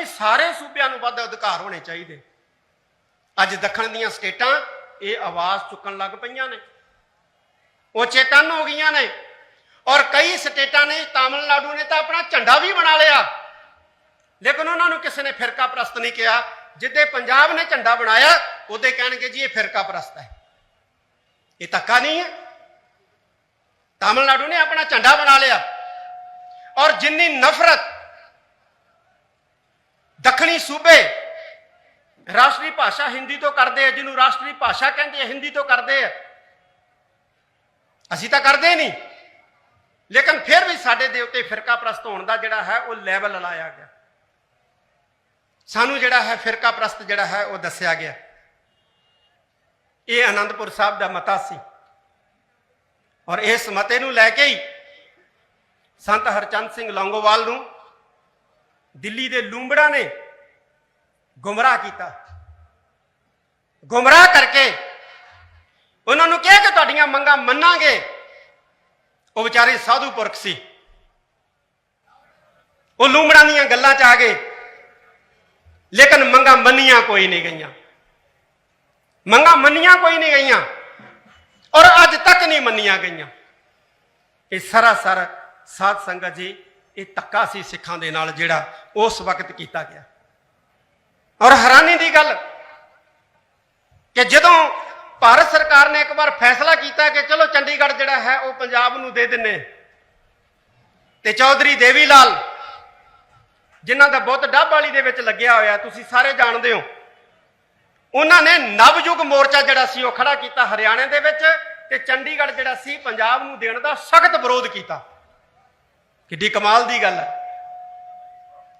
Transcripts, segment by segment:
ਨਹੀਂ, ਸਾਰੇ ਸੂਬਿਆਂ ਨੂੰ ਵੱਧ ਅਧਿਕਾਰ ਹੋਣੇ ਚਾਹੀਦੇ। ਅੱਜ ਦੱਖਣ ਦੀਆਂ ਸਟੇਟਾਂ ਇਹ ਆਵਾਜ਼ ਚੁੱਕਣ ਲੱਗ ਪਈਆਂ ਨੇ। ਉਹ ਚੇਤਨ ਹੋ ਗਈਆਂ ਨੇ। ਔਰ ਕਈ ਸਟੇਟਾਂ ਨੇ, ਤਾਮਿਲਨਾਡੂ ਨੇ ਤਾਂ ਆਪਣਾ ਝੰਡਾ ਵੀ ਬਣਾ ਲਿਆ। ਲੇਕਿਨ ਉਹਨਾਂ ਨੂੰ ਕਿਸੇ ਨੇ ਫਿਰਕਾ ਪ੍ਰਸਤ ਨਹੀਂ ਕਿਹਾ। ਜਿੱਦੇ ਪੰਜਾਬ ਨੇ ਝੰਡਾ ਬਣਾਇਆ, ਉਹਦੇ ਕਹਿਣਗੇ ਜੀ ਇਹ ਫਿਰਕਾ ਪ੍ਰਸਤ ਹੈ। ਇਹ ਧੱਕਾ ਨਹੀਂ ਹੈ। ਤਾਮਿਲਨਾਡੂ ਨੇ ਆਪਣਾ ਝੰਡਾ ਬਣਾ ਲਿਆ। ਔਰ ਜਿੰਨੀ ਨਫ਼ਰਤ ਦੱਖਣੀ ਸੂਬੇ। ਰਾਸ਼ਟਰੀ ਭਾਸ਼ਾ ਹਿੰਦੀ ਤੋਂ ਕਰਦੇ ਆ, ਜਿਹਨੂੰ ਰਾਸ਼ਟਰੀ ਭਾਸ਼ਾ ਕਹਿੰਦੇ ਆ, ਹਿੰਦੀ ਤੋਂ ਕਰਦੇ ਆ। ਅਸੀਂ ਤਾਂ ਕਰਦੇ ਨਹੀਂ। ਲੇਕਿਨ ਫਿਰ ਵੀ ਸਾਡੇ ਦੇ ਉੱਤੇ ਫਿਰਕਾ ਪ੍ਰਸਤ ਹੋਣ ਦਾ ਜਿਹੜਾ ਹੈ, ਉਹ ਲੈਵਲ ਲਾਇਆ ਗਿਆ। ਸਾਨੂੰ ਜਿਹੜਾ ਹੈ ਫਿਰਕਾ ਪ੍ਰਸਤ ਜਿਹੜਾ ਹੈ, ਉਹ ਦੱਸਿਆ ਗਿਆ। ਇਹ ਆਨੰਦਪੁਰ ਸਾਹਿਬ ਦਾ ਮਤਾ ਸੀ। ਔਰ ਇਸ ਮਤੇ ਨੂੰ ਲੈ ਕੇ ਹੀ ਸੰਤ ਹਰਚੰਦ ਸਿੰਘ ਲੌਂਗੋਵਾਲ ਨੂੰ ਦਿੱਲੀ ਦੇ ਲੂੰਬੜਾ ਨੇ ਗੁੰਮਰਾਹ ਕੀਤਾ। ਗੁੰਮਰਾਹ ਕਰਕੇ ਉਹਨਾਂ ਨੂੰ ਕਿਹਾ ਕਿ ਤੁਹਾਡੀਆਂ ਮੰਗਾਂ ਮੰਨਾਂਗੇ। ਉਹ ਵਿਚਾਰੇ ਸਾਧੂ ਪੁਰਖ ਸੀ। ਉਹ ਲੂੰਬੜਾਂ ਦੀਆਂ ਗੱਲਾਂ 'ਚ ਆ ਗਏ। ਲੇਕਿਨ ਮੰਗਾਂ ਮੰਨੀਆਂ ਕੋਈ ਨਹੀਂ ਗਈਆਂ। ਮੰਗਾਂ ਮੰਨੀਆਂ ਕੋਈ ਨਹੀਂ ਗਈਆਂ। ਔਰ ਅੱਜ ਤੱਕ ਨਹੀਂ ਮੰਨੀਆਂ ਗਈਆਂ। ਇਹ ਸਰਾਸਰ ਸਾਧ ਸੰਗਤ ਜੀ, ਇਹ ਧੱਕਾ ਸੀ ਸਿੱਖਾਂ ਦੇ ਨਾਲ ਜਿਹੜਾ ਉਸ ਵਕਤ ਕੀਤਾ ਗਿਆ। ਔਰ ਹੈਰਾਨੀ ਦੀ ਗੱਲ ਕਿ ਜਦੋਂ ਭਾਰਤ ਸਰਕਾਰ ਨੇ ਇੱਕ ਵਾਰ ਫੈਸਲਾ ਕੀਤਾ ਕਿ ਚਲੋ ਚੰਡੀਗੜ੍ਹ ਜਿਹੜਾ ਹੈ ਉਹ ਪੰਜਾਬ ਨੂੰ ਦੇ ਦਿੰਨੇ। ਤੇ ਚੌਧਰੀ ਦੇਵੀ ਲਾਲ ਜਿਨ੍ਹਾਂ ਦਾ ਬਹੁਤ ਡੱਬ ਵਾਲੀ ਦੇ ਵਿੱਚ ਲੱਗਿਆ ਹੋਇਆ, ਤੁਸੀਂ ਸਾਰੇ ਜਾਣਦੇ ਹੋ। ਉਹਨਾਂ ਨੇ ਨਵਯੁਗ ਮੋਰਚਾ ਜਿਹੜਾ ਸੀ ਉਹ ਖੜਾ ਕੀਤਾ ਹਰਿਆਣੇ ਦੇ ਵਿੱਚ ਤੇ ਚੰਡੀਗੜ੍ਹ ਜਿਹੜਾ ਸੀ, ਪੰਜਾਬ ਨੂੰ ਦੇਣ ਦਾ ਸਖਤ ਵਿਰੋਧ ਕੀਤਾ। ਕਿੱਡੀ ਕਮਾਲ ਦੀ ਗੱਲ ਹੈ।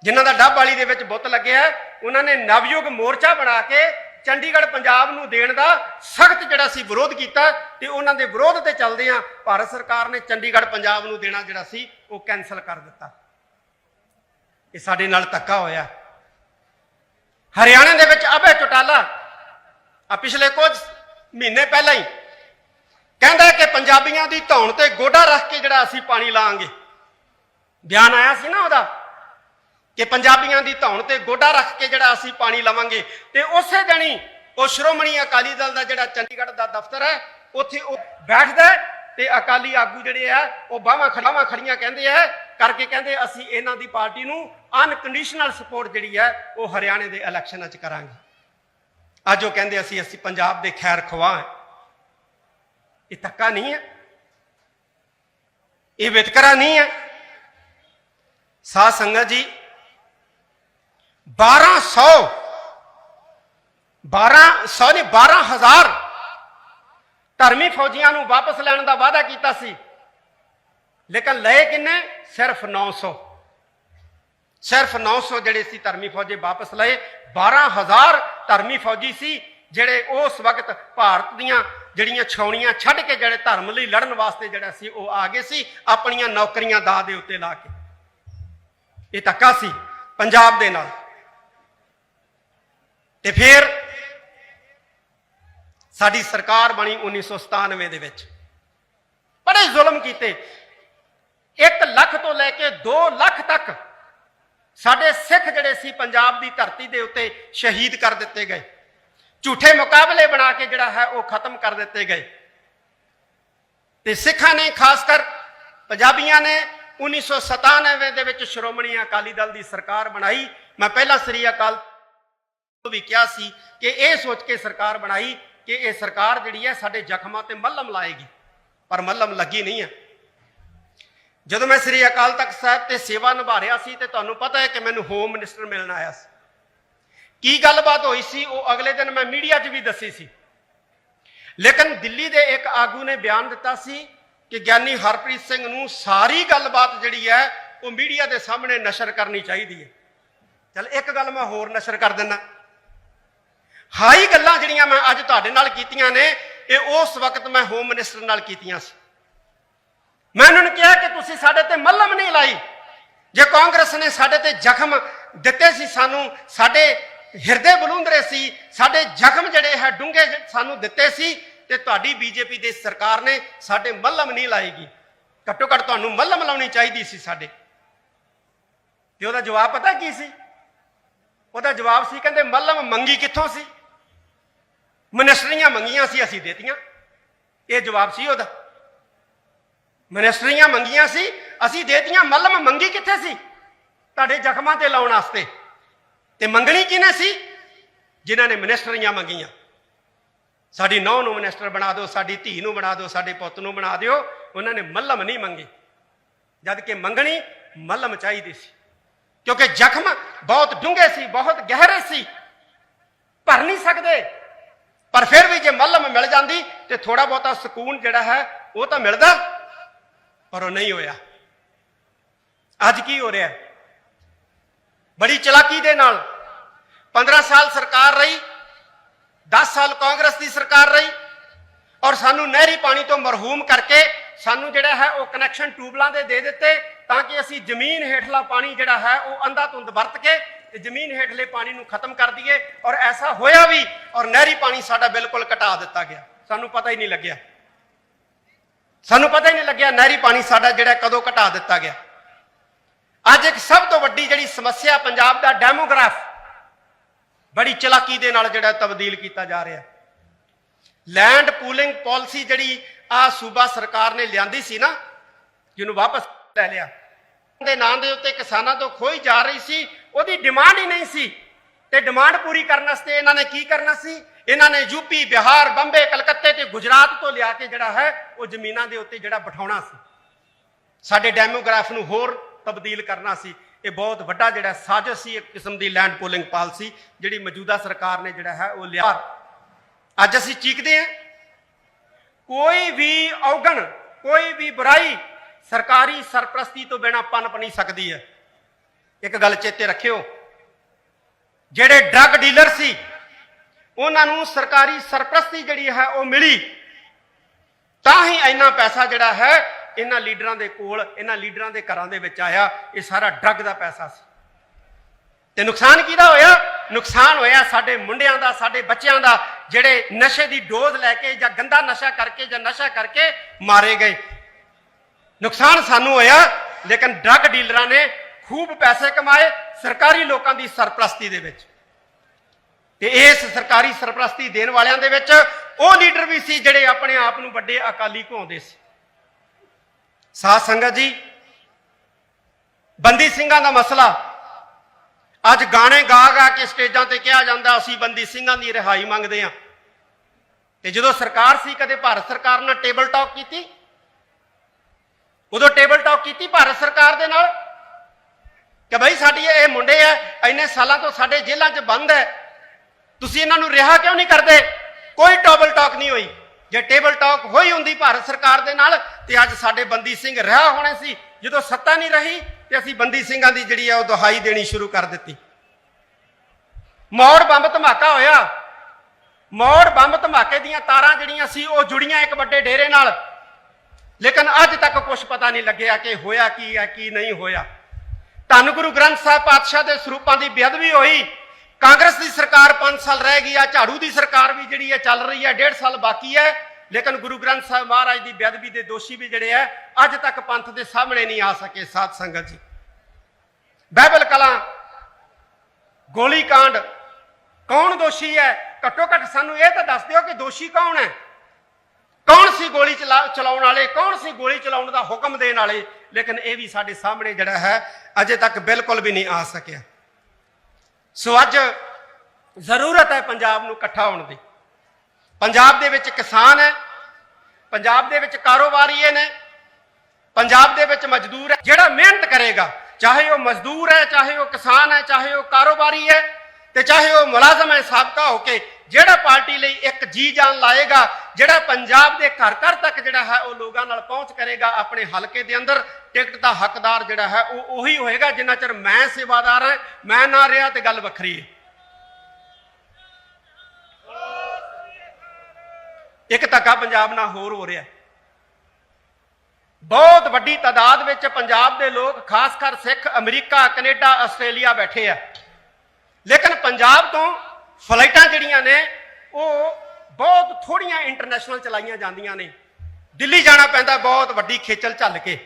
ਜਿਨ੍ਹਾਂ ਦਾ ਡੱਬ ਵਾਲੀ ਦੇ ਵਿੱਚ ਬੁੱਤ ਲੱਗਿਆ ਉਹਨਾਂ ਨੇ ਨਵਯੁਗ ਮੋਰਚਾ ਬਣਾ ਕੇ ਚੰਡੀਗੜ੍ਹ ਪੰਜਾਬ ਨੂੰ ਦੇਣ ਦਾ ਸਖਤ ਜਿਹੜਾ ਸੀ ਵਿਰੋਧ ਕੀਤਾ ਤੇ ਉਹਨਾਂ ਦੇ ਵਿਰੋਧ ਤੇ ਚੱਲਦੇ ਚੱਲਦਿਆਂ ਭਾਰਤ ਸਰਕਾਰ ਨੇ ਚੰਡੀਗੜ੍ਹ ਪੰਜਾਬ ਨੂੰ ਦੇਣਾ ਜਿਹੜਾ ਸੀ, ਉਹ ਕੈਨਸਲ ਕਰ ਦਿੱਤਾ। ਇਹ ਸਾਡੇ ਨਾਲ ਧੱਕਾ ਹੋਇਆ। ਹਰਿਆਣਾ ਦੇ ਵਿੱਚ ਅਭੈ ਚੋਟਾਲਾ। ਆ ਪਿਛਲੇ ਕੁਝ ਮਹੀਨੇ ਪਹਿਲਾਂ ਹੀ ਕਹਿੰਦਾ ਕਿ ਪੰਜਾਬੀਆਂ ਦੀ ਧੌਣ ਤੇ ਗੋਡਾ ਰੱਖ ਕੇ ਜਿਹੜਾ ਅਸੀਂ ਪਾਣੀ ਲਾਵਾਂਗੇ। ਬਿਆਨ ਆਇਆ ਸੀ ਨਾ ਉਹਦਾ ਕਿ ਪੰਜਾਬੀਆਂ ਦੀ ਧੌਣ ਤੇ ਗੋਡਾ ਰੱਖ ਕੇ ਜਿਹੜਾ ਅਸੀਂ ਪਾਣੀ ਲਵਾਂਗੇ ਤੇ ਉਸੇ ਦਿਨ ਹੀ ਉਹ ਸ਼੍ਰੋਮਣੀ ਅਕਾਲੀ ਦਲ ਦਾ ਜਿਹੜਾ ਚੰਡੀਗੜ੍ਹ ਦਾ ਦਫ਼ਤਰ ਹੈ, ਉੱਥੇ ਉਹ ਬੈਠਦਾ ਹੈ ਤੇ ਅਕਾਲੀ ਆਗੂ ਜਿਹੜੇ ਆ, ਉਹ ਬਾਹਾਂ ਖੜਾਵਾਂ ਖੜੀਆਂ ਕਹਿੰਦੇ ਆ, ਕਰਕੇ ਕਹਿੰਦੇ ਅਸੀਂ ਇਹਨਾਂ ਦੀ ਪਾਰਟੀ ਨੂੰ ਅਨਕੰਡੀਸ਼ਨਲ ਸਪੋਰਟ ਜਿਹੜੀ ਹੈ, ਉਹ ਹਰਿਆਣੇ ਦੇ ਇਲੈਕਸ਼ਨਾਂ 'ਚ ਕਰਾਂਗੇ। ਅੱਜ ਉਹ ਕਹਿੰਦੇ ਅਸੀਂ ਅਸੀਂ ਪੰਜਾਬ ਦੇ ਖੈਰ ਖਵਾ ਹਾਂ। ਇਹ ਧੱਕਾ ਨਹੀਂ ਹੈ। ਇਹ ਵਿਤਕਰਾ ਨਹੀਂ ਹੈ। ਸਾਧ ਸੰਗਤ ਜੀ 1200 1200 ਨਹੀਂ 12000 ਧਰਮੀ ਫੌਜੀਆਂ ਨੂੰ ਵਾਪਸ ਲੈਣ ਦਾ ਵਾਅਦਾ ਕੀਤਾ ਸੀ ਲੇਕਿਨ ਲਏ ਕਿੰਨੇ ਸਿਰਫ 900 ਸਿਰਫ 900 ਜਿਹੜੇ ਸੀ ਧਰਮੀ ਫੌਜੀ ਵਾਪਸ ਲਏ 12000 ਧਰਮੀ ਫੌਜੀ ਸੀ ਜਿਹੜੇ ਉਸ ਵਕਤ ਭਾਰਤ ਦੀਆਂ ਜਿਹੜੀਆਂ ਛਾਉਣੀਆਂ ਛੱਡ ਕੇ ਜਿਹੜੇ ਧਰਮ ਲਈ ਲੜਨ ਵਾਸਤੇ ਜਿਹੜਾ ਸੀ ਉਹ ਆ ਗਏ ਸੀ ਆਪਣੀਆਂ ਨੌਕਰੀਆਂ ਦਾ ਦੇ ਉੱਤੇ ਲਾ ਕੇ ਇਹ ਧੱਕਾ ਸੀ ਪੰਜਾਬ ਦੇ ਨਾਲ ਤੇ ਫਿਰ ਸਾਡੀ ਸਰਕਾਰ ਬਣੀ 1997 ਦੇ ਵਿੱਚ। ਬੜੇ ਜ਼ੁਲਮ ਕੀਤੇ। 1 ਲੱਖ ਤੋਂ ਲੈ ਕੇ 2 ਲੱਖ ਤੱਕ ਸਾਡੇ ਸਿੱਖ ਜਿਹੜੇ ਸੀ ਪੰਜਾਬ ਦੀ ਧਰਤੀ ਦੇ ਉੱਤੇ ਸ਼ਹੀਦ ਕਰ ਦਿੱਤੇ ਗਏ। ਝੂਠੇ ਮੁਕਾਬਲੇ ਬਣਾ ਕੇ ਜਿਹੜਾ ਹੈ ਉਹ ਖਤਮ ਕਰ ਦਿੱਤੇ ਗਏ। ਤੇ ਸਿੱਖਾਂ ਨੇ ਖਾਸ ਕਰ ਪੰਜਾਬੀਆਂ ਨੇ 1997 ਦੇ ਵਿੱਚ ਸ਼੍ਰੋਮਣੀ ਅਕਾਲੀ ਦਲ ਦੀ ਸਰਕਾਰ ਬਣਾਈ। ਮੈਂ ਪਹਿਲਾਂ ਸ੍ਰੀ ਅਕਾਲ ਵੀ ਕਿਹਾ ਸੀ ਕਿ ਇਹ ਸੋਚ ਕੇ ਸਰਕਾਰ ਬਣਾਈ ਕਿ ਇਹ ਸਰਕਾਰ ਜਿਹੜੀ ਹੈ ਸਾਡੇ ਜ਼ਖਮਾਂ ਤੇ ਮੱਲਮ ਲਾਏਗੀ। ਪਰ ਮੱਲਮ ਲੱਗੀ ਨਹੀਂ ਹੈ। ਜਦੋਂ ਮੈਂ ਸ੍ਰੀ ਅਕਾਲ ਤਖਤ ਸਾਹਿਬ ਤੇ ਸੇਵਾ ਨਿਭਾ ਰਿਹਾ ਸੀ ਤੇ ਤੁਹਾਨੂੰ ਪਤਾ ਹੈ ਕਿ ਮੈਨੂੰ ਹੋਮ ਮਿਨਿਸਟਰ ਮਿਲਣ ਆਇਆ ਸੀ। ਕੀ ਗੱਲਬਾਤ ਹੋਈ ਸੀ? ਉਹ ਅਗਲੇ ਦਿਨ ਮੈਂ ਮੀਡੀਆ 'ਚ ਵੀ ਦੱਸੀ ਸੀ। ਲੇਕਿਨ ਦਿੱਲੀ ਦੇ ਇੱਕ ਆਗੂ ਨੇ ਬਿਆਨ ਦਿੱਤਾ ਸੀ ਕਿ ਗਿਆਨੀ ਹਰਪ੍ਰੀਤ ਸਿੰਘ ਨੂੰ ਸਾਰੀ ਗੱਲਬਾਤ ਜਿਹੜੀ ਹੈ ਉਹ ਮੀਡੀਆ ਦੇ ਸਾਹਮਣੇ ਨਸ਼ਰ ਕਰਨੀ ਚਾਹੀਦੀ ਹੈ। ਚਲ ਇੱਕ ਗੱਲ ਮੈਂ ਹੋਰ ਨਸ਼ਰ ਕਰ ਦਿੰਦਾ। ਹਾਈ ਗੱਲਾਂ ਜਿਹੜੀਆਂ ਮੈਂ ਅੱਜ ਤੁਹਾਡੇ ਨਾਲ ਕੀਤੀਆਂ ਨੇ, ਇਹ ਉਸ ਵਕਤ ਮੈਂ ਹੋਮ ਮਿਨਿਸਟਰ ਨਾਲ ਕੀਤੀਆਂ ਸੀ। ਮੈਂ ਉਹਨਾਂ ਨੂੰ ਕਿਹਾ ਕਿ ਤੁਸੀਂ ਸਾਡੇ ਤੇ ਮੱਲਮ ਨਹੀਂ ਲਾਈ। ਜੇ ਕਾਂਗਰਸ ਨੇ ਸਾਡੇ ਤੇ ਜ਼ਖਮ ਦਿੱਤੇ ਸੀ ਸਾਨੂੰ, ਸਾਡੇ ਹਿਰਦੇ ਬਲੂੰਦਰੇ ਸੀ, ਸਾਡੇ ਜ਼ਖਮ ਜਿਹੜੇ ਹੈ ਡੂੰਘੇ ਸਾਨੂੰ ਦਿੱਤੇ ਸੀ, ਤੇ ਤੁਹਾਡੀ ਬੀਜੇਪੀ ਦੇ ਸਰਕਾਰ ਨੇ ਸਾਡੇ ਮੱਲਮ ਨਹੀਂ ਲਾਏਗੀ। ਘੱਟੋ ਘੱਟ ਤੁਹਾਨੂੰ ਮੱਲਮ ਲਾਉਣੀ ਚਾਹੀਦੀ ਸੀ ਸਾਡੇ। ਤੇ ਉਹਦਾ ਜਵਾਬ ਪਤਾ ਕੀ ਸੀ? ਉਹਦਾ ਜਵਾਬ ਸੀ, ਕਹਿੰਦੇ ਮੱਲਮ ਮੰਗੀ ਕਿੱਥੋਂ ਸੀ? ਮਨਿਸਟਰੀਆਂ ਮੰਗੀਆਂ ਸੀ, ਅਸੀਂ ਦੇਤੀਆਂ। ਇਹ ਜਵਾਬ ਸੀ ਉਹਦਾ। ਮਨਿਸਟਰੀਆਂ ਮੰਗੀਆਂ ਸੀ, ਅਸੀਂ ਦੇਤੀਆਂ। ਮੱਲਮ ਮੰਗੀ ਕਿੱਥੇ ਸੀ? ਤੁਹਾਡੇ ਜ਼ਖਮਾਂ ਤੇ ਲਾਉਣ ਵਾਸਤੇ। ਤੇ ਮੰਗਣੀ ਕਿਨੇ ਸੀ? ਜਿਨ੍ਹਾਂ ਨੇ ਮਨਿਸਟਰੀਆਂ ਮੰਗੀਆਂ। ਸਾਡੀ ਨੌਂ ਨੂੰ ਮਨਿਸਟਰ ਬਣਾ ਦਿਓ, ਸਾਡੀ ਧੀ ਨੂੰ ਬਣਾ ਦਿਓ, ਸਾਡੇ ਪੁੱਤ ਨੂੰ ਬਣਾ ਦਿਓ। ਉਹਨਾਂ ਨੇ ਮੱਲਮ ਨਹੀਂ ਮੰਗੀ। ਜਦ ਕਿ ਮੰਗਣੀ ਮੱਲਮ ਚਾਹੀਦੀ ਸੀ। ਕਿਉਂਕਿ ਜ਼ਖਮ ਬਹੁਤ ਡੂੰਘੇ ਸੀ, ਬਹੁਤ ਗਹਿਰੇ ਸੀ। ਭਰ ਨਹੀਂ ਸਕਦੇ। ਪਰ ਫਿਰ ਵੀ ਜੇ ਮੱਲਮ ਮਿਲ ਜਾਂਦੀ ਤੇ ਥੋੜਾ ਬਹੁਤਾ ਸਕੂਨ ਜਿਹੜਾ ਹੈ, ਉਹ ਤਾਂ ਮਿਲਦਾ। ਪਰ ਉਹ ਨਹੀਂ ਹੋਇਆ। ਅੱਜ ਕੀ ਹੋ ਰਿਹਾ ਬੜੀ ਚਲਾਕੀ ਦੇ ਨਾਲ 15 ਸਾਲ ਸਰਕਾਰ ਰਹੀ 10 ਸਾਲ ਕਾਂਗਰਸ ਦੀ ਸਰਕਾਰ ਰਹੀ ਔਰ ਸਾਨੂੰ ਨਹਿਰੀ ਪਾਣੀ ਤੋਂ ਮਰਹੂਮ ਕਰਕੇ ਸਾਨੂੰ ਜਿਹੜਾ ਹੈ ਉਹ ਕਨੈਕਸ਼ਨ ਟਿਊਬਲਾਂ ਦੇ ਦੇ ਦਿੱਤੇ ਤਾਂ ਕਿ ਅਸੀਂ ਜ਼ਮੀਨ ਹੇਠਲਾ ਪਾਣੀ ਜਿਹੜਾ ਹੈ ਉਹ ਅੰਧਾ ਅੰਧਾਧੁੰਦ ਵਰਤ ਕੇ ਤੇ ਜ਼ਮੀਨ ਹੇਠਲੇ ਪਾਣੀ ਨੂੰ ਖਤਮ ਕਰ ਦਈਏ ਔਰ ਐਸਾ ਹੋਇਆ ਵੀ ਔਰ ਨਹਿਰੀ ਪਾਣੀ ਸਾਡਾ ਬਿਲਕੁਲ ਘਟਾ ਦਿੱਤਾ ਗਿਆ। ਸਾਨੂੰ ਪਤਾ ਹੀ ਨਹੀਂ ਲੱਗਿਆ। ਸਾਨੂੰ ਪਤਾ ਹੀ ਨਹੀਂ ਲੱਗਿਆ ਨਹਿਰੀ ਪਾਣੀ ਸਾਡਾ ਜਿਹੜਾ ਕਦੋਂ ਘਟਾ ਦਿੱਤਾ ਗਿਆ। ਅੱਜ ਇੱਕ ਸਭ ਤੋਂ ਵੱਡੀ ਜਿਹੜੀ ਸਮੱਸਿਆ ਪੰਜਾਬ ਦਾ ਡੈਮੋਗ੍ਰਾਫ ਬੜੀ ਚਲਾਕੀ ਦੇ ਨਾਲ ਜਿਹੜਾ ਤਬਦੀਲ ਕੀਤਾ ਜਾ ਰਿਹਾ। ਲੈਂਡ ਪੂਲਿੰਗ ਪਾਲਿਸੀ ਜਿਹੜੀ ਆ ਸੂਬਾ ਸਰਕਾਰ ਨੇ ਲਿਆਂਦੀ ਸੀ ਨਾ, ਜਿਹਨੂੰ ਵਾਪਸ ਲੈ ਲਿਆ। ਦੇ ਨਾਂ ਦੇ ਉੱਤੇ ਕਿਸਾਨਾਂ ਤੋਂ ਖੋਈ ਜਾ ਰਹੀ ਸੀ ਉਹਦੀ ਡਿਮਾਂਡ ਹੀ ਨਹੀਂ ਸੀ। ਤੇ ਡਿਮਾਂਡ ਪੂਰੀ ਕਰਨ ਵਾਸਤੇ ਇਹਨਾਂ ਨੇ ਕੀ ਕਰਨਾ ਸੀ? ਇਹਨਾਂ ਨੇ ਯੂਪੀ, ਬਿਹਾਰ, ਬੰਬੇ, ਕਲਕੱਤੇ ਤੇ ਗੁਜਰਾਤ ਤੋਂ ਲਿਆ ਕੇ ਜਿਹੜਾ ਹੈ, ਉਹ ਜ਼ਮੀਨਾਂ ਦੇ ਉੱਤੇ ਜਿਹੜਾ ਬਿਠਾਉਣਾ ਸੀ। ਸਾਡੇ ਡੈਮੋਗ੍ਰਾਫ ਨੂੰ ਹੋਰ ਤਬਦੀਲ ਕਰਨਾ ਸੀ। ਇਹ ਬਹੁਤ ਵੱਡਾ ਜਿਹੜਾ ਸਾਜ਼ਿਸ਼ ਸੀ, ਇੱਕ ਕਿਸਮ ਦੀ ਲੈਂਡ ਪੋਲਿੰਗ ਪਾਲਿਸੀ ਜਿਹੜੀ ਮੌਜੂਦਾ ਸਰਕਾਰ ਨੇ ਜਿਹੜਾ ਹੈ, ਉਹ ਲਿਆ। ਅੱਜ ਅਸੀਂ ਚੀਕਦੇ ਹਾਂ। ਕੋਈ ਵੀ ਔਗਣ, ਕੋਈ ਵੀ ਬੁਰਾਈ ਸਰਕਾਰੀ ਸਰਪ੍ਰਸਤੀ ਤੋਂ ਬਿਨਾ ਪਨਪ ਨਹੀਂ ਸਕਦੀ ਹੈ। ਇੱਕ ਗੱਲ ਚੇਤੇ ਰੱਖਿਓ। ਜਿਹੜੇ ਡਰੱਗ ਡੀਲਰ ਸੀ, ਉਹਨਾਂ ਨੂੰ ਸਰਕਾਰੀ ਸਰਪ੍ਰਸਤੀ ਜਿਹੜੀ ਹੈ ਉਹ ਮਿਲੀ। ਤਾਂ ਹੀ ਇੰਨਾ ਪੈਸਾ ਜਿਹੜਾ ਹੈ ਇਹਨਾਂ ਲੀਡਰਾਂ ਦੇ ਕੋਲ, ਇਹਨਾਂ ਲੀਡਰਾਂ ਦੇ ਘਰਾਂ ਦੇ ਵਿੱਚ ਆਇਆ। ਇਹ ਸਾਰਾ ਡਰੱਗ ਦਾ ਪੈਸਾ ਸੀ। ਤੇ ਨੁਕਸਾਨ ਕਿਹਦਾ ਹੋਇਆ? ਨੁਕਸਾਨ ਹੋਇਆ ਸਾਡੇ ਮੁੰਡਿਆਂ ਦਾ, ਸਾਡੇ ਬੱਚਿਆਂ ਦਾ, ਜਿਹੜੇ ਨਸ਼ੇ ਦੀ ਡੋਜ਼ ਲੈ ਕੇ ਜਾਂ ਗੰਦਾ ਨਸ਼ਾ ਕਰਕੇ ਜਾਂ ਨਸ਼ਾ ਕਰਕੇ ਮਾਰੇ ਗਏ। ਨੁਕਸਾਨ ਸਾਨੂੰ ਹੋਇਆ, ਲੇਕਿਨ ਡਰੱਗ ਡੀਲਰਾਂ ਨੇ ਖੂਬ ਪੈਸੇ ਕਮਾਏ ਸਰਕਾਰੀ ਲੋਕਾਂ ਦੀ ਸਰਪ੍ਰਸਤੀ ਦੇ ਵਿੱਚ। ਤੇ ਇਸ ਸਰਕਾਰੀ ਸਰਪ੍ਰਸਤੀ ਦੇਣ ਵਾਲਿਆਂ ਦੇ ਵਿੱਚ ਉਹ ਲੀਡਰ ਵੀ ਸੀ ਜਿਹੜੇ ਆਪਣੇ ਆਪ ਨੂੰ ਵੱਡੇ ਅਕਾਲੀ ਕਹਾਉਂਦੇ ਸੀ। ਸਾਧ ਸੰਗਤ ਜੀ, ਬੰਦੀ ਸਿੰਘਾਂ ਦਾ ਮਸਲਾ। ਅੱਜ ਗਾਣੇ ਗਾ ਗਾ ਕੇ ਸਟੇਜਾਂ ਤੇ ਕਿਹਾ ਜਾਂਦਾ, ਅਸੀਂ ਬੰਦੀ ਸਿੰਘਾਂ ਦੀ ਰਿਹਾਈ ਮੰਗਦੇ ਹਾਂ। ਤੇ ਜਦੋਂ ਸਰਕਾਰ ਸੀ, ਕਦੇ ਭਾਰਤ ਸਰਕਾਰ ਨਾਲ ਟੇਬਲ ਟਾਕ ਕੀਤੀ? ਉਦੋਂ ਟੇਬਲ ਟਾਕ ਕੀਤੀ ਭਾਰਤ ਸਰਕਾਰ ਦੇ ਨਾਲ? ਕਿ ਭਾਈ ਸਾਡੀ ਇਹ ਮੁੰਡੇ ਐ ਇੰਨੇ ਸਾਲਾਂ ਤੋਂ ਸਾਡੇ ਜੇਲ੍ਹਾਂ 'ਚ ਬੰਦ ਐ ਤੁਸੀਂ ਇਹਨਾਂ ਨੂੰ ਰਿਹਾ ਕਿਉਂ ਨਹੀਂ ਕਰਦੇ? ਕੋਈ ਟੇਬਲ ਟਾਕ ਨਹੀਂ ਹੋਈ। ਜੇ ਟੇਬਲ ਟਾਕ ਹੋਈ ਹੁੰਦੀ ਭਾਰਤ ਸਰਕਾਰ ਦੇ ਨਾਲ, ਤੇ ਅੱਜ ਸਾਡੇ ਬੰਦੀ ਸਿੰਘ ਰਿਹਾ ਹੋਣੇ ਸੀ। ਜਦੋਂ ਸੱਤਾ ਨਹੀਂ ਰਹੀ, ਤੇ ਅਸੀਂ ਬੰਦੀ ਸਿੰਘਾਂ ਦੀ ਜਿਹੜੀ ਆ, ਉਹ ਦੁਹਾਈ ਦੇਣੀ ਸ਼ੁਰੂ ਕਰ ਦਿੱਤੀ। ਮੌੜ ਬੰਬ ਧਮਾਕਾ ਹੋਇਆ। ਮੌੜ ਬੰਬ ਧਮਾਕੇ ਦੀਆਂ ਤਾਰਾਂ ਜਿਹੜੀਆਂ ਸੀ, ਉਹ ਜੁੜੀਆਂ ਇੱਕ ਵੱਡੇ ਡੇਰੇ ਨਾਲ। ਲੇਕਿਨ ਅੱਜ ਤੱਕ ਕੁਝ ਪਤਾ ਨਹੀਂ ਲੱਗਿਆ ਕਿ ਹੋਇਆ ਕੀ ਹੈ ਕੀ ਨਹੀਂ ਹੋਇਆ। ਧੰਨ ਗੁਰੂ ਗ੍ਰੰਥ ਸਾਹਿਬ ਪਾਤਸ਼ਾਹ ਦੇ ਸਰੂਪਾਂ ਦੀ ਬੇਅਦਬੀ ਹੋਈ। ਕਾਂਗਰਸ ਦੀ ਸਰਕਾਰ 5 ਸਾਲ ਰਹਿ ਗਈ ਆ, ਝਾੜੂ ਦੀ ਸਰਕਾਰ ਵੀ ਜਿਹੜੀ ਹੈ ਚੱਲ ਰਹੀ ਹੈ 1.5 ਸਾਲ ਬਾਕੀ ਹੈ ਲੇਕਿਨ ਗੁਰੂ ਗ੍ਰੰਥ ਸਾਹਿਬ ਮਹਾਰਾਜ ਦੀ ਬੇਅਦਬੀ ਦੇ ਦੋਸ਼ੀ ਵੀ ਜਿਹੜੇ ਆ, ਅੱਜ ਤੱਕ ਪੰਥ ਦੇ ਸਾਹਮਣੇ ਨਹੀਂ ਆ ਸਕੇ ਸਾਧ ਸੰਗਤ ਜੀ। ਬਾਈਬਲ ਕਲਾਂ ਗੋਲੀ ਕਾਂਡ ਕੌਣ ਦੋਸ਼ੀ ਹੈ? ਘੱਟੋ ਘੱਟ ਸਾਨੂੰ ਇਹ ਤਾਂ ਦੱਸ ਦਿਓ ਕਿ ਦੋਸ਼ੀ ਕੌਣ ਹੈ? ਕੌਣ ਸੀ ਗੋਲੀ ਚਲਾ- ਚਲਾਉਣ ਵਾਲੇ? ਕੌਣ ਸੀ ਗੋਲੀ ਚਲਾਉਣ ਦਾ ਹੁਕਮ ਦੇਣ ਵਾਲੇ? ਲੇਕਿਨ ਇਹ ਵੀ ਸਾਡੇ ਸਾਹਮਣੇ ਜਿਹੜਾ ਹੈ, ਅਜੇ ਤੱਕ ਬਿਲਕੁਲ ਵੀ ਨਹੀਂ ਆ ਸਕਿਆ। ਸੋ ਅੱਜ ਜ਼ਰੂਰਤ ਹੈ ਪੰਜਾਬ ਨੂੰ ਇਕੱਠਾ ਹੋਣ ਦੀ। ਪੰਜਾਬ ਦੇ ਵਿੱਚ ਕਿਸਾਨ ਹੈ, ਪੰਜਾਬ ਦੇ ਵਿੱਚ ਕਾਰੋਬਾਰੀਏ ਨੇ, ਪੰਜਾਬ ਦੇ ਵਿੱਚ ਮਜ਼ਦੂਰ ਹੈ, ਜਿਹੜਾ ਮਿਹਨਤ ਕਰੇਗਾ, ਚਾਹੇ ਉਹ ਮਜ਼ਦੂਰ ਹੈ, ਚਾਹੇ ਉਹ ਕਿਸਾਨ ਹੈ, ਚਾਹੇ ਉਹ ਕਾਰੋਬਾਰੀ ਹੈ, ਤੇ ਚਾਹੇ ਉਹ ਮੁਲਾਜ਼ਮ ਹੈ, ਸਾਬਕਾ ਹੋ ਕੇ, ਜਿਹੜਾ ਪਾਰਟੀ ਲਈ ਇੱਕ ਜੀ ਜਾਨ ਲਾਏਗਾ ਜਿਹੜਾ ਪੰਜਾਬ ਦੇ ਘਰ ਘਰ ਤੱਕ ਜਿਹੜਾ ਹੈ ਉਹ ਲੋਕਾਂ ਨਾਲ ਪਹੁੰਚ ਕਰੇਗਾ ਆਪਣੇ ਹਲਕੇ ਦੇ ਅੰਦਰ, ਟਿਕਟ ਦਾ ਹੱਕਦਾਰ ਜਿਹੜਾ ਹੈ ਉਹ ਉਹੀ ਹੋਏਗਾ, ਜਿੰਨਾ ਚਿਰ ਮੈਂ ਸੇਵਾਦਾਰ ਹਾਂ, ਮੈਂ ਨਾ ਰਿਹਾ ਤੇ ਗੱਲ ਵੱਖਰੀ ਹੈ। ਇੱਕ ਧੱਕਾ ਪੰਜਾਬ ਨਾਲ ਹੋਰ ਹੋ ਰਿਹਾ ਬਹੁਤ ਵੱਡੀ ਤਾਦਾਦ ਵਿੱਚ ਪੰਜਾਬ ਦੇ ਲੋਕ, ਖਾਸ ਕਰ ਸਿੱਖ, ਅਮਰੀਕਾ, ਕੈਨੇਡਾ, ਆਸਟ੍ਰੇਲੀਆ ਬੈਠੇ ਆ। ਲੇਕਿਨ ਪੰਜਾਬ ਤੋਂ ਫਲਾਈਟਾਂ ਜਿਹੜੀਆਂ ਨੇ, ਉਹ ਬਹੁਤ ਥੋੜੀਆਂ ਇੰਟਰਨੈਸ਼ਨਲ ਚਲਾਈਆਂ ਜਾਂਦੀਆਂ ਨੇ। ਦਿੱਲੀ ਜਾਣਾ ਪੈਂਦਾ ਬਹੁਤ ਵੱਡੀ ਖੇਚਲ ਝੱਲ ਕੇ।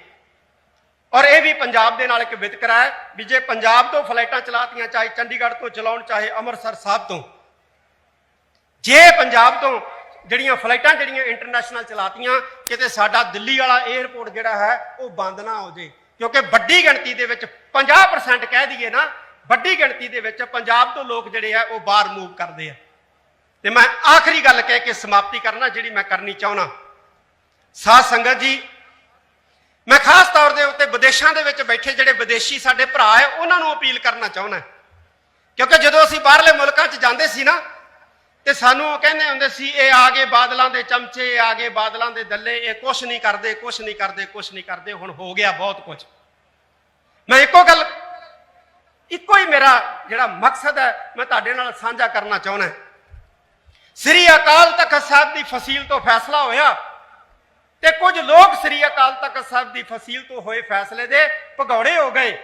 ਔਰ ਇਹ ਵੀ ਪੰਜਾਬ ਦੇ ਨਾਲ ਇੱਕ ਵਿਤਕਰਾ ਹੈ ਵੀ ਜੇ ਪੰਜਾਬ ਤੋਂ ਫਲਾਈਟਾਂ ਚਲਾਤੀਆਂ, ਚਾਹੇ ਚੰਡੀਗੜ੍ਹ ਤੋਂ ਚਲਾਉਣ, ਚਾਹੇ ਅੰਮ੍ਰਿਤਸਰ ਸਾਹਿਬ ਤੋਂ, ਜੇ ਪੰਜਾਬ ਤੋਂ ਜਿਹੜੀਆਂ ਫਲਾਈਟਾਂ ਜਿਹੜੀਆਂ ਇੰਟਰਨੈਸ਼ਨਲ ਚਲਾਤੀਆਂ, ਕਿਤੇ ਸਾਡਾ ਦਿੱਲੀ ਵਾਲਾ 에ਅਰਪੋਰਟ ਜਿਹੜਾ ਹੈ, ਉਹ ਬੰਦ ਨਾ ਹੋ ਜੇ। ਕਿਉਂਕਿ ਵੱਡੀ ਗਿਣਤੀ ਦੇ ਵਿੱਚ 50% ਕਹਿ ਦਈਏ ਨਾ, ਵੱਡੀ ਗਿਣਤੀ ਦੇ ਵਿੱਚ ਪੰਜਾਬ ਤੋਂ ਲੋਕ ਜਿਹੜੇ ਆ, ਉਹ ਬਾਹਰ ਮੂਵ ਕਰਦੇ ਆ। ਤੇ ਮੈਂ ਆਖਰੀ ਗੱਲ ਕਹਿ ਕੇ ਸਮਾਪਤੀ ਕਰਨਾ ਜਿਹੜੀ ਮੈਂ ਕਰਨੀ ਚਾਹੁੰਦਾ ਸਾਧ ਸੰਗਤ ਜੀ, ਮੈਂ ਖਾਸ ਤੌਰ ਦੇ ਉੱਤੇ ਵਿਦੇਸ਼ਾਂ ਦੇ ਵਿੱਚ ਬੈਠੇ ਜਿਹੜੇ ਵਿਦੇਸ਼ੀ ਸਾਡੇ ਭਰਾ ਹੈ, ਉਹਨਾਂ ਨੂੰ ਅਪੀਲ ਕਰਨਾ ਚਾਹੁੰਦਾ ਕਿਉਂਕਿ ਜਦੋਂ ਅਸੀਂ ਬਾਹਰਲੇ ਮੁਲਕਾਂ 'ਚ ਜਾਂਦੇ ਸੀ ਨਾ, ਤੇ ਸਾਨੂੰ ਉਹ ਕਹਿੰਦੇ ਹੁੰਦੇ ਸੀ, ਇਹ ਆ ਗਏ ਬਾਦਲਾਂ ਦੇ ਚਮਚੇ ਆ ਗਏ ਬਾਦਲਾਂ ਦੇ ਦੱਲੇ, ਇਹ ਕੁਛ ਨਹੀਂ ਕਰਦੇ, ਕੁਛ ਨਹੀਂ ਕਰਦੇ, ਕੁਛ ਨਹੀਂ ਕਰਦੇ, ਹੁਣ ਹੋ ਗਿਆ ਬਹੁਤ ਕੁਝ ਮੈਂ ਇੱਕੋ ਗੱਲ, ਇੱਕੋ ਹੀ ਮੇਰਾ ਜਿਹੜਾ ਮਕਸਦ ਹੈ, ਮੈਂ ਤੁਹਾਡੇ ਨਾਲ ਸਾਂਝਾ ਕਰਨਾ ਚਾਹੁੰਦਾ ਸ੍ਰੀ ਅਕਾਲ ਤਖਤ ਸਾਹਿਬ ਦੀ ਫਸੀਲ ਤੋਂ ਫੈਸਲਾ ਹੋਇਆ ਤੇ ਕੁਝ ਲੋਕ ਸ੍ਰੀ ਅਕਾਲ ਤਖਤ ਸਾਹਿਬ ਦੀ ਫਸੀਲ ਤੋਂ ਹੋਏ ਫੈਸਲੇ ਦੇ ਭਗੌੜੇ ਹੋ ਗਏ।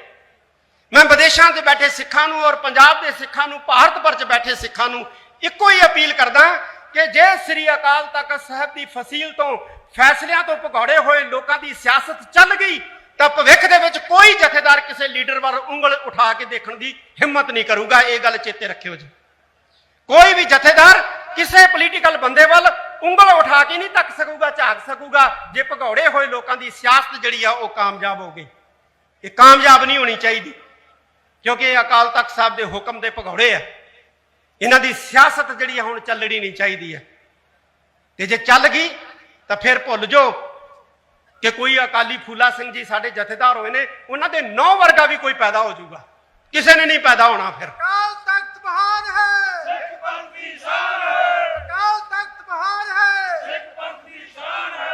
ਮੈਂ ਵਿਦੇਸ਼ਾਂ 'ਚ ਬੈਠੇ ਸਿੱਖਾਂ ਨੂੰ ਔਰ ਪੰਜਾਬ ਦੇ ਸਿੱਖਾਂ ਨੂੰ, ਭਾਰਤ ਭਰ 'ਚ ਬੈਠੇ ਸਿੱਖਾਂ ਨੂੰ ਇੱਕੋ ਹੀ ਅਪੀਲ ਕਰਦਾ ਕਿ ਜੇ ਸ੍ਰੀ ਅਕਾਲ ਤਖਤ ਸਾਹਿਬ ਦੀ ਫਸੀਲ ਤੋਂ ਫੈਸਲਿਆਂ ਤੋਂ ਭਗੌੜੇ ਹੋਏ ਲੋਕਾਂ ਦੀ ਸਿਆਸਤ ਚੱਲ ਗਈ, ਤਾਂ ਭਵਿੱਖ ਦੇ ਵਿੱਚ ਕੋਈ ਜਥੇਦਾਰ ਕਿਸੇ ਲੀਡਰ ਵੱਲ ਉਂਗਲ ਉਠਾ ਕੇ ਦੇਖਣ ਦੀ ਹਿੰਮਤ ਨਹੀਂ ਕਰੂਗਾ। ਇਹ ਗੱਲ ਚੇਤੇ ਰੱਖਿਓ ਜੀ। ਕੋਈ ਵੀ ਜਥੇਦਾਰ ਕਿਸੇ ਪੋਲੀਟੀਕਲ ਬੰਦੇ ਵੱਲ ਉਂਗਲ ਉਠਾ ਕੇ ਨਹੀਂ ਤੱਕ ਸਕੂਗਾ, ਝਾਕ ਸਕੂਗਾ। ਜੇ ਭਗੌੜੇ ਹੋਏ ਲੋਕਾਂ ਦੀ ਸਿਆਸਤ ਜਿਹੜੀ ਆ, ਉਹ ਕਾਮਯਾਬ ਹੋ ਗਈ। ਇਹ ਕਾਮਯਾਬ ਨਹੀਂ ਹੋਣੀ ਚਾਹੀਦੀ, ਕਿਉਂਕਿ ਇਹ ਅਕਾਲ ਤਖਤ ਸਾਹਿਬ ਦੇ ਹੁਕਮ ਦੇ ਭਗੌੜੇ ਆ। ਇਹਨਾਂ ਦੀ ਸਿਆਸਤ ਜਿਹੜੀ ਆ, ਹੁਣ ਚੱਲਣੀ ਨਹੀਂ ਚਾਹੀਦੀ ਹੈ ਤੇ ਜੇ ਚੱਲ ਗਈ, ਤਾਂ ਫਿਰ ਭੁੱਲ ਜਾਓ ਕਿ ਕੋਈ ਅਕਾਲੀ ਫੂਲਾ ਸਿੰਘ ਜੀ ਸਾਡੇ ਜਥੇਦਾਰ ਹੋਏ ਨੇ, ਉਹਨਾਂ ਦੇ ਨੌ ਵਰਗਾ ਵੀ ਕੋਈ ਪੈਦਾ ਹੋ ਜਾਊਗਾ। ਕਿਸੇ ਨੇ ਨਹੀਂ ਪੈਦਾ ਹੋਣਾ ਫਿਰ। ਕਾਲ ਤਖਤ ਮਹਾਨ ਹੈ। ਪੰਥ ਦੀ ਸ਼ਾਨ ਹੈ। ਅਕਾਲ ਤਖਤ ਬਹਾਰ ਹੈ। ਸਿੱਖ ਪੰਥ ਦੀ ਸ਼ਾਨ ਹੈ।